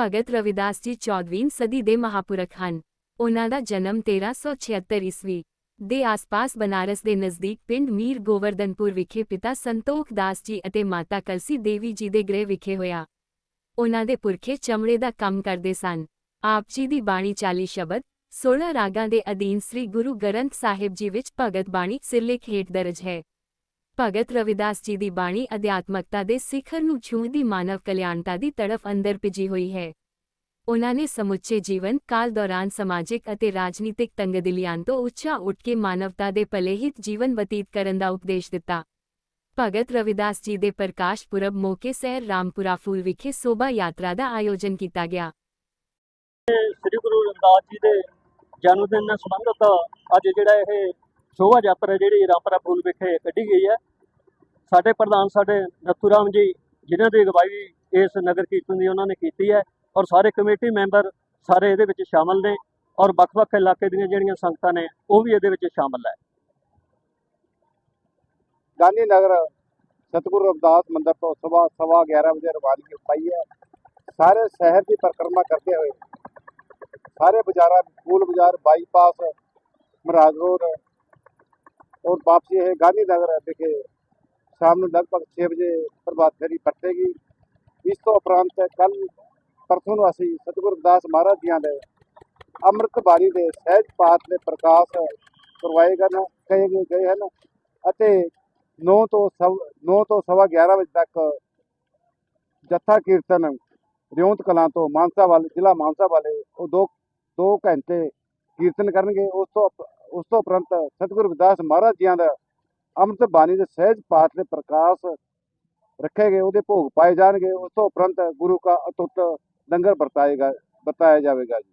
ਭਗਤ ਰਵਿਦਾਸ ਜੀ 14ਵੀਂ ਸਦੀ ਦੇ ਮਹਾਪੁਰਖ ਹਨ। ਉਹਨਾਂ ਦਾ ਜਨਮ 1376 ਈਸਵੀ ਦੇ ਆਸ-ਪਾਸ ਬਨਾਰਸ ਦੇ ਨਜ਼ਦੀਕ ਪਿੰਡ ਮੀਰ ਗੋਵਰਧਨਪੁਰ ਵਿਖੇ ਪਿਤਾ ਸੰਤੋਖ ਦਾਸ ਜੀ ਅਤੇ ਮਾਤਾ ਕਲਸੀ ਦੇਵੀ ਜੀ ਦੇ ਗ੍ਰਹਿ ਵਿਖੇ ਹੋਇਆ। ਉਹਨਾਂ ਦੇ ਪੁਰਖੇ ਚਮੜੇ ਦਾ ਕੰਮ ਕਰਦੇ ਸਨ। ਆਪ ਜੀ ਦੀ ਬਾਣੀ 40 ਸ਼ਬਦ 16 ਰਾਗਾਂ ਦੇ ਅਧੀਨ ਸ੍ਰੀ ਗੁਰੂ ਗ੍ਰੰਥ ਸਾਹਿਬ ਜੀ ਵਿੱਚ ਭਗਤ ਬਾਣੀ ਸਿਰਲੇਖ ਹੇਠ ਦਰਜ ਹੈ। ਭਗਤ ਰਵਿਦਾਸ ਜੀ ਦੀ ਬਾਣੀ ਅਧਿਆਤਮਕਤਾ ਦੇ ਸਿਖਰ ਨੂੰ ਛੂਹਦੀ ਮਾਨਵ ਕਲਿਆਣਤਾ ਦੀ ਤੜਫ ਅੰਦਰ ਭਿਜੀ ਹੋਈ ਹੈ। ਉਨ੍ਹਾਂ ਨੇ ਸਮੁੱਚੇ ਜੀਵਨ, ਕਾਲ ਦੌਰਾਨ ਸਮਾਜਿਕ ਅਤੇ ਰਾਜਨੀਤਿਕ ਤੰਗਦਿਲੀਆਂ ਤੋਂ ਉੱਚਾ ਉੱਠ ਕੇ ਮਾਨਵਤਾ ਦੇ ਭਲੇ ਜੀਵਨ ਬਤੀਤ ਕਰਨ ਦਾ ਉਪਦੇਸ਼ ਦਿੱਤਾ। ਭਗਤ ਰਵਿਦਾਸ ਜੀ ਦੇ ਪ੍ਰਕਾਸ਼ ਪੁਰਬ ਮੌਕੇ ਸਹਿਰ ਰਾਮਪੁਰਾ ਫੂਲ ਵਿਖੇ ਸੋਭਾ ਯਾਤਰਾ ਦਾ ਆਯੋਜਨ ਕੀਤਾ ਗਿਆ। ਸ੍ਰੀ ਗੁਰੂ ਰਵਿਦਾਸ ਜੀ ਦੇ ਜਨਮ ਦਿਨ ਨਾਲ ਸੰਬੰਧਿਤ ਅੱਜ ਜਿਹੜਾ ਇਹ ਸ਼ੋਭਾ ਯਾਤਰਾ ਜਿਹੜੀ ਰਾਮਪੁਰਾ ਫੂਲ ਵਿਖੇ ਕੱਢੀ ਗਈ ਹੈ ਸਾਡੇ ਪ੍ਰਧਾਨ ਸਾਡੇ ਨੱਥੂ ਰਾਮ ਜੀ, ਜਿਨ੍ਹਾਂ ਦੀ ਅਗਵਾਈ ਇਸ ਨਗਰ ਕੀਰਤਨ ਦੀ ਉਹਨਾਂ ਨੇ ਕੀਤੀ ਹੈ ਔਰ ਸਾਰੇ ਕਮੇਟੀ ਮੈਂਬਰ ਸਾਰੇ ਇਹਦੇ ਵਿੱਚ ਸ਼ਾਮਲ ਨੇ ਔਰ ਵੱਖ-ਵੱਖ ਇਲਾਕੇ ਦੀਆਂ ਜਿਹੜੀਆਂ ਸੰਗਤਾਂ ਨੇ, ਉਹ ਵੀ ਇਹਦੇ ਵਿੱਚ ਸ਼ਾਮਲ ਹੈ। ਗਾਂਧੀ ਨਗਰ ਸਤਿਗੁਰੂ ਰਵਿਦਾਸ ਮੰਦਰ ਤੋਂ ਸਵਾ ਸਵਾ 11 ਵਜੇ ਰਵਾਨਗੀ ਪਾਈ ਹੈ। ਸਾਰੇ ਸ਼ਹਿਰ ਦੀ ਪਰਿਕਰਮਾ ਕਰਦੇ ਹੋਏ ਸਾਰੇ ਬਾਜ਼ਾਰਾਂ ਫੂਲ ਬਾਜ਼ਾਰ, ਬਾਈਪਾਸ, ਮਹਾਰਾਜ ਰੋਡ ਔਰ ਵਾਪਸੀ ਇਹ ਗਾਂਧੀ ਨਗਰ ਵਿਖੇ ਸ਼ਾਮ ਨੂੰ ਲਗਭਗ 6 ਵਜੇ ਪ੍ਰਭਾਤ ਫੇਰੀ ਪਰਤੇਗੀ। ਇਸ ਤੋਂ ਉਪਰੰਤ ਕੱਲ ਪਰਸੋਂ ਨੂੰ ਅਸੀਂ ਸਤਿਗੁਰੂ ਰਵਿਦਾਸ ਮਹਾਰਾਜ ਜੀਆਂ ਦੇ ਅੰਮ੍ਰਿਤ ਬਾਣੀ ਦੇ ਸਹਿਜ ਪਾਠ ਦੇ ਪ੍ਰਕਾਸ਼ ਕਰਵਾਏ ਗਏ ਕਹੇ ਗਏ ਹਨ ਅਤੇ 9 ਤੋਂ ਸਵ 9 ਤੋਂ ਸਵਾ 11 ਵਜੇ ਤੱਕ ਜੱਥਾ ਕੀਰਤਨ ਰਿਉਂਤ ਕਲਾਂ ਤੋਂ ਮਾਨਸਾ ਵਾਲੇ, ਜ਼ਿਲ੍ਹਾ ਮਾਨਸਾ ਵਾਲੇ ਉਹ ਦੋ ਦੋ ਘੰਟੇ ਕੀਰਤਨ ਕਰਨਗੇ। ਉਸ ਤੋਂ ਉਸ ਤੋਂ ਉਪਰੰਤ ਸਤਿਗੁਰੂ ਰਵਿਦਾਸ ਮਹਾਰਾਜ ਜੀਆਂ ਦਾ ਅੰਮ੍ਰਿਤ ਬਾਣੀ ਦੇ ਸਹਿਜ ਪਾਠ ਦੇ ਪ੍ਰਕਾਸ਼ ਰੱਖੇ ਗਏ, ਉਹਦੇ ਭੋਗ ਪਾਏ ਜਾਣਗੇ, ਉਸ ਤੋਂ ਉਪਰੰਤ ਗੁਰੂ ਕਾ ਅਤੁੱਟ ਲੰਗਰ ਵਰਤਾਏਗਾ ਵਰਤਾਇਆ ਜਾਵੇਗਾ ਜੀ।